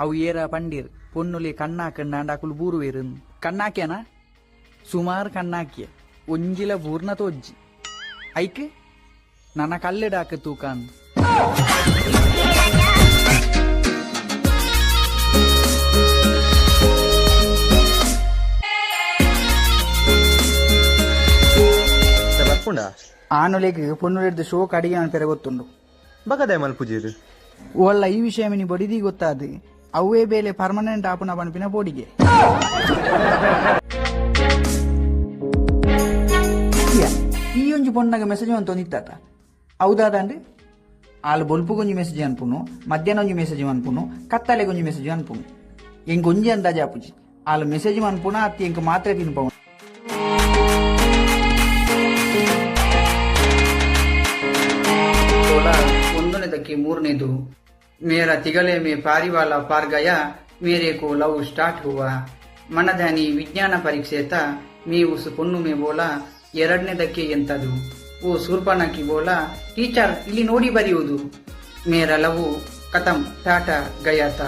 ಅವು ಏರ ಪಂಡೀರ್ ಪೊನ್ನುಲಿ ಕಣ್ಣಾಕಂಡ ಅಂಡಾಕುಲು ಬೂರುವೇರು ಕಣ್ಣಾಕ್ಯನ? ಸುಮಾರು ಕಣ್ಣಾಕ್ಯ ಒಂಜಿಲ ಬೂರ್ನ ತೋಜ್ಜಿ. ಐಕ್? ನನ್ನ ಕಲ್ಲಿಡಾಕ ತೂಕಾನ್. ಅಂದ್ ಆನುಲೆಗ್ ಪೊನ್ನುಲೆಡ್ದು ಶೋ ಕಡಿಗೆ ಅಂತ ಪೆರೆ ಗೊತ್ತುಂಡು. ಬಗದೆ ಮಲ್ಪುಜಿ ಒಳ್ಳ ಈ ವಿಷಯ ಮಿನಿ ಬಡಿದಿ ಗೊತ್ತಾದು. ಅವೇ ಬೇಲೆ ಪರ್ಮನೆಂಟ್ ಆಪುನ ಪನ್ಪಿನ ಬೋಡಿಗೆ ಇಯ್ಯ, ಈ ಒಂಜಿ ಪೊಣ್ಣಗ ಮೆಸೇಜ್ ಅಂತ ಒಂದಿತ್ತಾಟ ಹೌದಾದಂಡು ಆಳು ಬೊಲ್ಪುಗೊಂಜಿ ಮೆಸೇಜ್ ಅನ್ಪುನು ಮಧ್ಯಾಹ್ನ ಒಂಜಿ ಮೆಸೇಜ್ ಅನ್ಪುನು ಕತ್ತಲೆಗೊಂಜಿ ಮೆಸೇಜ್ ಅನ್ಪುನು ಎಂಕ್ ಒಂಜಿ ಅಂದಾಜ್ ಆಪುಜಿ ಆಳು ಮೆಸೇಜ್ ಅನ್ಪುನ ಅತ್ತಿ ಎಂಕ್ ಮಾತ್ರ ತಿನ್ಪವು ತೋಲ ಒಂದನೇದಕ್ಕೆ ಮೂರನೇದು ಮೇರ में पारी ಪಾರಿವಾಳ पार गया ಮೇರೆ ಕೋ ಲವ್ ಸ್ಟಾರ್ಟ್ हुआ ಮನಧಾನಿ ವಿಜ್ಞಾನ ಪರೀಕ್ಷೆತ ಉಸು ಪೊಣ್ಣು ಮೇ ಬೋಲ, ಎರಡನೇದಕ್ಕೆ ಎಂತದು. ಓ ಸೂರ್ಪನಕ್ಕಿ ಬೋಲ, ಟೀಚರ್ ಇಲ್ಲಿ ನೋಡಿ ಬರೆಯುವುದು. ಮೇರಲವು ಕಥಂ ಟಾಟಾ ಗಯಾತ.